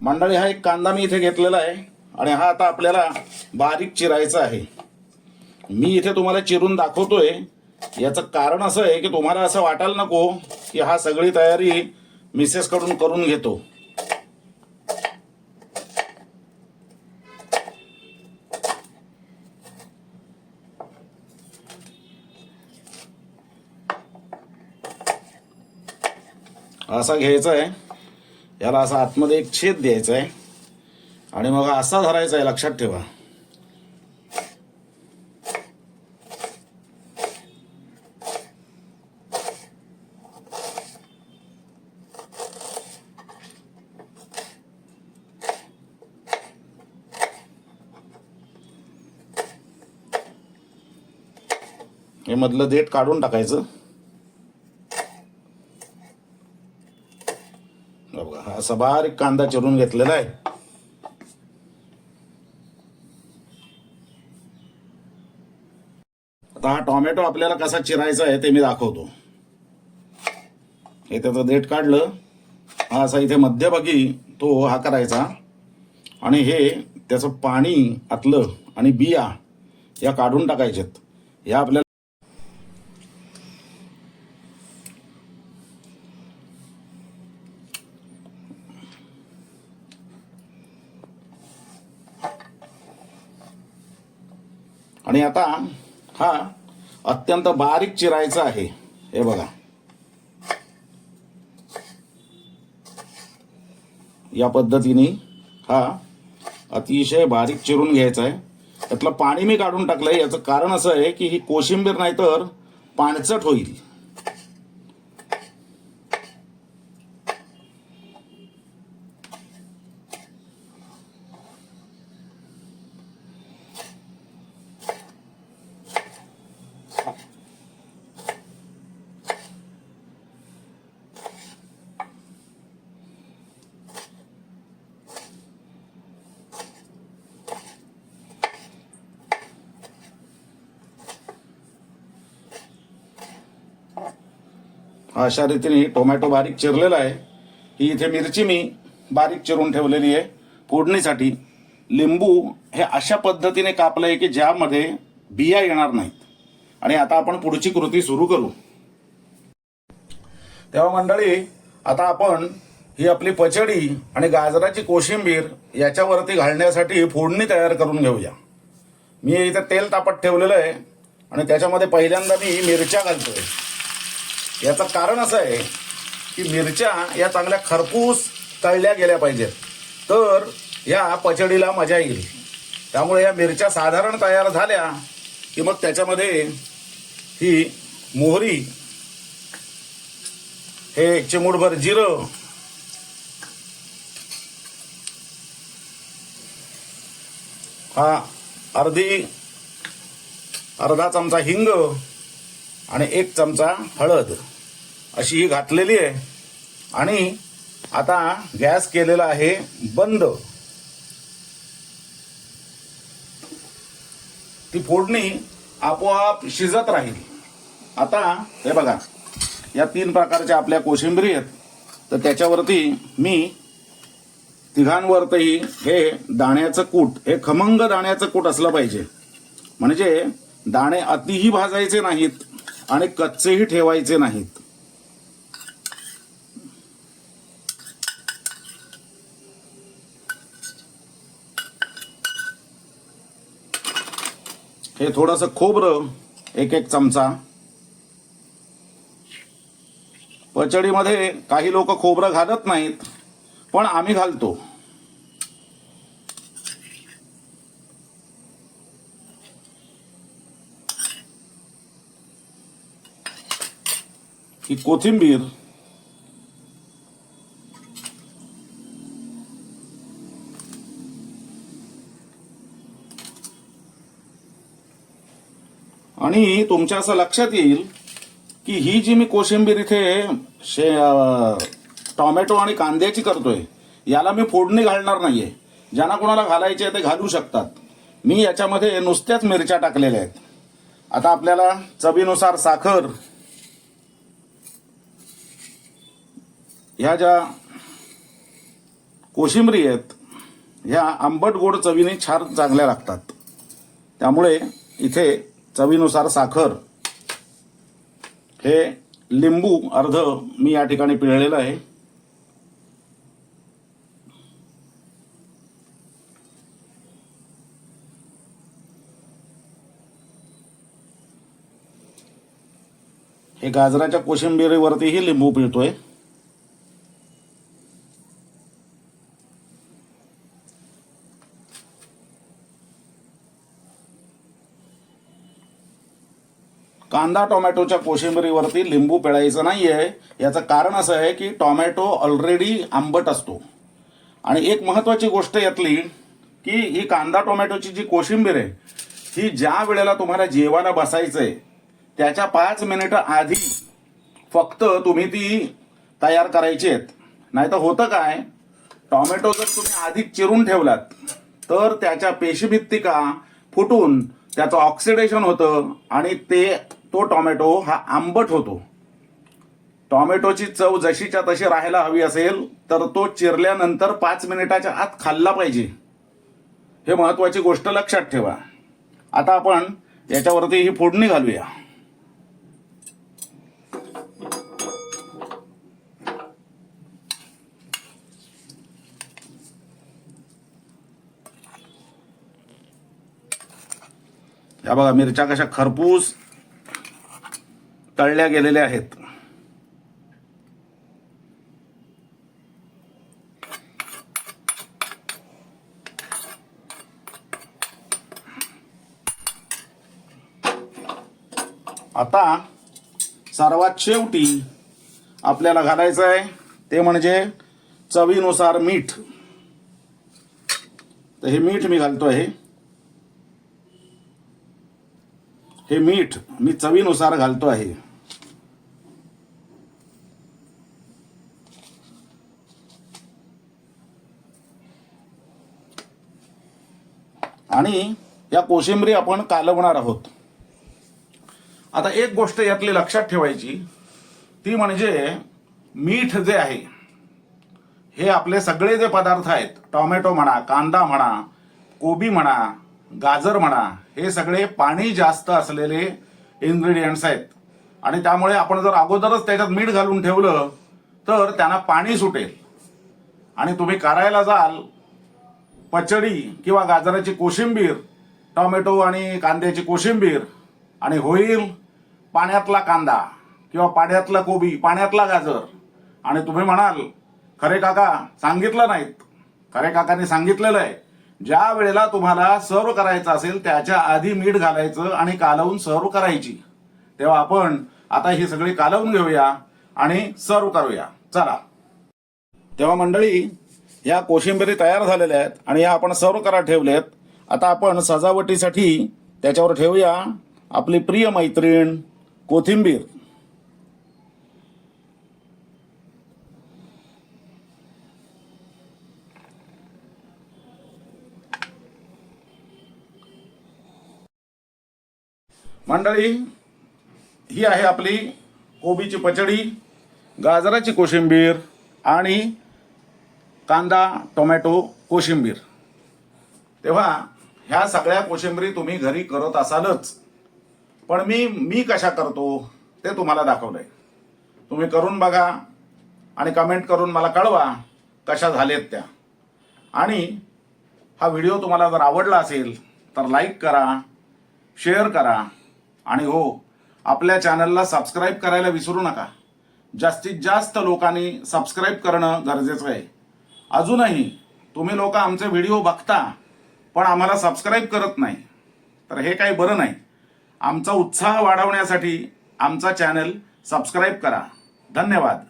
मंडळी हा एक कांदा मी इथे घेतलेला आहे आणि हा आता आपल्याला बारीक चिरायचा आहे. मी इथे तुम्हाला चिरून दाखवतोय. याचं कारण असं आहे की तुम्हाला असं वाटायला नको की हा सगळी तयारी मिसेसकडून करून घेतो. असा घ्यायचा आहे. याला असा आतमध्ये एक छेद द्यायचा आहे आणि मग असा धरायचा आहे लक्षात ठेवा. हे मधलं देठ काढून टाकायचं हा बघा हा असा बारीक कांदा चिरून घेतलेला आहे. आता हा टोमॅटो आपल्याला कसा चिरायचा आहे ते मी दाखवतो. हे त्याचं देठ काढलं. हा असा इथे मध्यभागी तो हा करायचा. आणि हे त्याचं पाणी आतलं आणि बिया या काढून टाकायच्यात या आपल्याला आणि आता हा अत्यंत बारीक चिरायचा आहे. हे बघा. या पद्धतीने हा अतिशय बारीक चिरून घ्यायचा आहे. त्यातलं पाणी मी काढून टाकलंय. याचं कारण असं आहे की ही कोशिंबीर नाही तर पाणचट होईल. अशा रीतीने टोमॅटो बारीक चिरलेला आहे. ही इथे मिरची मी बारीक चिरून ठेवलेली आहे. फोडणीसाठी लिंबू हे अशा पद्धतीने कापलं आहे की ज्यामध्ये बिया येणार नाहीत. आणि आता आपण पुढची कृती सुरू करू. तेव्हा मंडळी आता आपण ही आपली पचडी आणि गाजराची कोशिंबीर याच्यावरती घालण्यासाठी फोडणी तयार करून घेऊया. मी इथे तेल तापत ठेवलेलं आहे आणि त्याच्यामध्ये पहिल्यांदा मी मिरच्या घालतोय. याचं कारण असं आहे की मिरच्या या चांगल्या खरपूस तळल्या गेल्या पाहिजेत. तर या पचडीला मजा येईल. त्यामुळे या मिरच्या साधारण तयार झाल्या की मग त्याच्यामध्ये ही मोहरी हे एक चिमूटभर जिरं हा अर्धी अर्धा चमचा हिंग आणि एक चमचा हळद. अशी ही घातलेली आहे. आणि आता गॅस केलेला आहे बंद. ती फोडणी आपोआप शिजत राहील. आता हे बघा या तीन प्रकारच्या आपल्या कोशिंबिरी आहेत. तर त्याच्यावरती मी तिघांवरती हे दाण्याचं कूट हे खमंग दाण्याचं कूट असलं पाहिजे. म्हणजे दाणे अतिही भाजायचे नाहीत आणि कच्चेही ठेवायचे नाहीत. हे थोडस खोबरं एक एक चमचा. पचडीमध्ये काही लोक खोबरं घालत नाहीत पण आम्ही घालतो. ही कोथिंबीर आणि तुमच्या असं लक्षात येईल की ही जी मी कोशिंबीर इथे शे टॉमॅटो टोमॅटो आणि कांद्याची करतोय याला मी फोडणी घालणार नाहीये. ज्यांना कोणाला घालायचे आहे ते घालू शकतात. मी याच्यामध्ये नुसत्याच मिरच्या टाकलेल्या आहेत. आता आपल्याला चवीनुसार साखर ह्या ज्या कोशिंबरी आहेत ह्या आंबट गोड चवीने छान चांगल्या लागतात. त्यामुळे इथे चवीनुसार साखर. हे लिंबू अर्ध मी या ठिकाणी पिळलेलं आहे. हे गाजराच्या कोशिंबिरीवरतीही लिंबू पिळतोय. कांदा टोमॅटोच्या कोशिंबिरीवरती लिंबू पिळायचं आहे याचं कारण असं आहे की टोमॅटो ऑलरेडी आंबट असतो. आणि एक महत्वाची गोष्ट यातली की ही कांदा टोमॅटोची जी कोशिंबीर आहे ही ज्या वेळेला तुम्हाला जेवायला बसायचं आहे त्याच्या पाच मिनिटं आधी फक्त तुम्ही ती तयार करायची आहेत. नाही तर होतं काय टोमॅटो जर तुम्ही आधी चिरून ठेवलात तर त्याच्या पेशीभित्तिका फुटून त्याचं ऑक्सिडेशन होतं आणि ते तो टोमॅटो हा आंबट होतो. टोमॅटोची चव जशीच्या तशी राहायला हवी असेल तर तो चिरल्यानंतर पाच मिनिटाच्या आत खाल्ला पाहिजे. हे महत्वाची गोष्ट लक्षात ठेवा. आता आपण याच्यावरती ही फोडणी घालूया. या बघा मिरच्या कशा खरपूस तळल्या गेलेल्या आहेत. आता सर्वात शेवटी आपल्याला घालायचं आहे ते म्हणजे चवीनुसार मीठ. तर हे मीठ मी घालतो आहे हे मीठ मी चवीनुसार घालतो आहे आणि या कोशिंबरी आपण कालवणार आहोत. आता एक गोष्ट यातली लक्षात ठेवायची. ती म्हणजे मीठ जे आहे हे आपले सगळे जे पदार्थ आहेत टोमॅटो म्हणा कांदा म्हणा कोबी म्हणा गाजर म्हणा हे सगळे पाणी जास्त असलेले इन्ग्रेडियंट्स आहेत. आणि त्यामुळे आपण जर अगोदरच त्याच्यात मीठ घालून ठेवलं तर त्यांना पाणी सुटेल. आणि तुम्ही करायला जाल पचडी किंवा गाजराची कोशिंबीर टोमॅटो आणि कांद्याची कोशिंबीर आणि होईल पाण्यातला कांदा किंवा पाण्यातला कोबी पाण्यातला गाजर. आणि तुम्ही म्हणाल खरे काका सांगितलं नाहीत. खरे काकांनी सांगितलेलं आहे. ज्या वेळेला तुम्हाला सर्व करायचं असेल त्याच्या आधी मीठ घालायचं आणि कालवून सर्व करायची. तेव्हा आपण आता ही सगळी कालवून घेऊया आणि सर्व करूया. चला. तेव्हा मंडळी या कोशिंबिरी तयार झालेल्या आहेत आणि या आपण सर्व करा ठेवलेत. आता आपण सजावटीसाठी त्याच्यावर ठेवूया आपली प्रिय मैत्रीण कोथिंबीर. मंडळी ही आहे आपली कोबीची पचडी गाजराची कोशिंबीर आणि कांदा टोमॅटो कोशिंबीर. तेव्हा ह्या सगळ्या कोशिंबीरी तुम्ही घरी करत असालच. पण मी मी कशा करतो ते तुम्हाला दाखवलंय. तुम्ही करून बघा आणि कमेंट करून मला कळवा कशा झालेत त्या. आणि हा व्हिडिओ तुम्हाला जर आवडला असेल तर लाईक करा शेअर करा. आणि हो आपल्या चॅनलला सबस्क्राईब करायला विसरू नका. जास्तीत जास्त लोकांनी सबस्क्राईब करणं गरजेचं आहे. अजूनही तुम्ही लोक आमचे व्हिडिओ बघता पण आम्हाला सबस्क्राईब करत नाही. तर हे काही बरं नाही. आमचा उत्साह वाढवण्यासाठी आमचा चॅनल सबस्क्राईब करा. धन्यवाद.